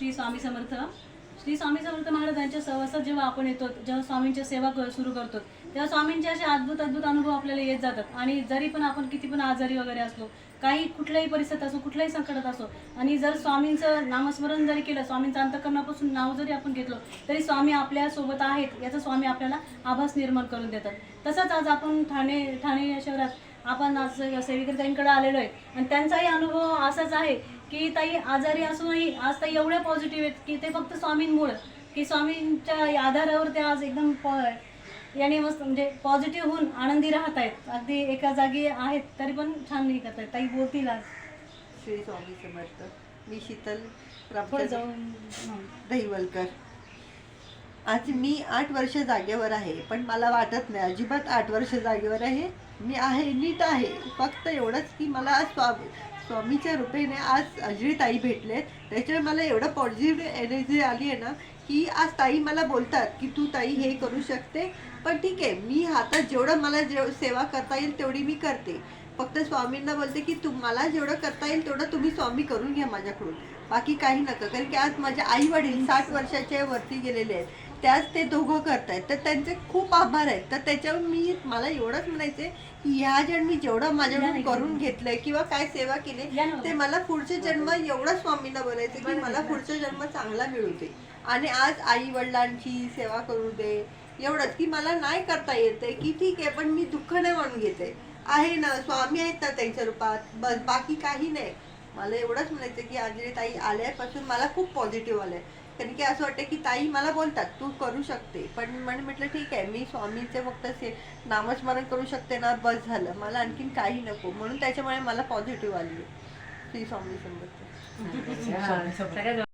श्री स्वामी समर्थ. श्री स्वामी समर्थ महाराजांच्या सहवासात जेव्हा आपण येतो जेव्हा स्वामींच्या सेवा सुरू करतो तेव्हा स्वामींचे असे अद्भुत अद्भुत अनुभव आपल्याला येत जातात. आणि जरी पण आपण किती पण आजारी वगैरे असलो काही कुठल्याही परिस्थितीत असो कुठल्याही संकटात असो आणि जर स्वामींचं नामस्मरण जरी केलं स्वामींचं अंतकरणापासून नाव जरी आपण घेतलं तरी स्वामी आपल्यासोबत आहेत याचा स्वामी आपल्याला आभास निर्माण करून देतात. तसंच आज आपण ठाणे ठाणे शहरात आपण आज सेविका आलेलो आहे. आणि त्यांचाही अनुभव असाच आहे की ताई आजारी असूनही आज ताई एवढ्या पॉझिटिव्ह आहेत की ते फक्त स्वामींमुळं. की स्वामींच्या आधारावर ते आज एकदम प- याने मस्त म्हणजे पॉझिटिव्ह होऊन आनंदी राहत आहेत. अगदी एका जागी आहेत तरी पण छान हे करत आहेत ताई बोलतील आज. श्री स्वामी समर्थ. मी शीतल पुढे रामचंद्र जाऊन हं. दहिवलकर. आज मी आठ वर्ष जागेवर आहे पण मला वाटत नाही अजिबात आठ वर्ष जागेवर आहे. मी आहे नीट आहे. फक्त एवढंच की मला आज स्वामी स्वामीच्या रूपेने आज अजय ताई भेटलेत. त्याच्यामुळे मला एवढं पॉझिटिव्ह एनर्जी आली आहे ना की आज ताई मला बोलतात की तू ताई हे करू शकते. पण ठीक आहे मी हातात जेवढं मला जेव सेवा करता येईल तेवढी मी करते. फक्त स्वामींना बोलते की तुम्हाला जेवढं करता येईल तेवढं तुम्ही स्वामी करून घ्या माझ्याकडून. बाकी काही नका कारण की आज माझे आई वडील साठ वर्षाच्या वरती गेलेले आहेत. त्याच ते दोघं करतायत. तर त्यांचे खूप आभार आहेत. तर त्याच्यावर मी मला एवढंच म्हणायचे की ह्या जन्मी जेवढं माझ्याकडून करून घेतलंय किंवा काय सेवा केली. ते मला पुढचे जन्म एवढं स्वामींना बोलायचं की मला पुढचा जन्म चांगला मिळू दे. आणि आज आई वडिलांची सेवा करू दे एवढंच की मला नाही करता येते की ठीक आहे पण मी दुःख नाही म्हणून घेते आहे ना स्वामी आहेत ना त्यांच्या रूपात. बस बाकी काही नाही. मला एवढंच म्हणायचं की आजरी ताई आल्यापासून मला खूप पॉझिटिव्ह आलंय. कारण की असं वाटतं की ताई मला बोलतात तू करू शकते. पण म्हणे म्हटलं ठीक आहे मी स्वामीचे फक्त से नामस्मरण करू शकते ना बस झालं. मला आणखीन काही नको. म्हणून त्याच्यामुळे मला पॉझिटिव्ह आली. श्री स्वामी समर्थ.